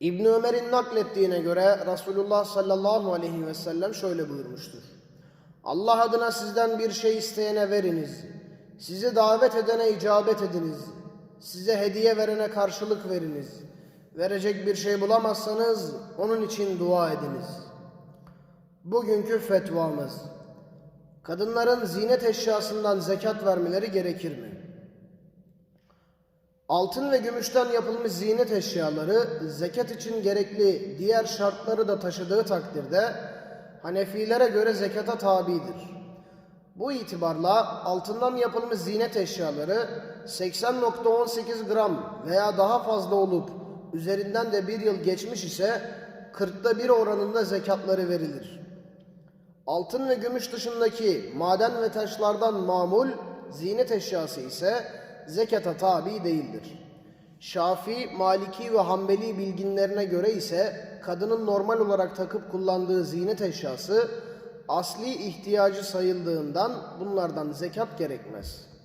İbn Ömer'in naklettiğine göre Resulullah sallallahu aleyhi ve sellem şöyle buyurmuştur. Allah adına sizden bir şey isteyene veriniz. Sizi davet edene icabet ediniz. Size hediye verene karşılık veriniz. Verecek bir şey bulamazsanız onun için dua ediniz. Bugünkü fetvamız. Kadınların zinet eşyasından zekat vermeleri gerekir mi? Altın ve gümüşten yapılmış zinet eşyaları zekat için gerekli diğer şartları da taşıdığı takdirde Hanefilere göre zekata tabidir. Bu itibarla altından yapılmış zinet eşyaları 80.18 gram veya daha fazla olup üzerinden de bir yıl geçmiş ise 40'ta bir oranında zekatları verilir. Altın ve gümüş dışındaki maden ve taşlardan mamul zinet eşyası ise zekata tabi değildir. Şafii, Maliki ve Hanbeli bilginlerine göre ise kadının normal olarak takıp kullandığı zinet eşyası asli ihtiyacı sayıldığından bunlardan zekat gerekmez.''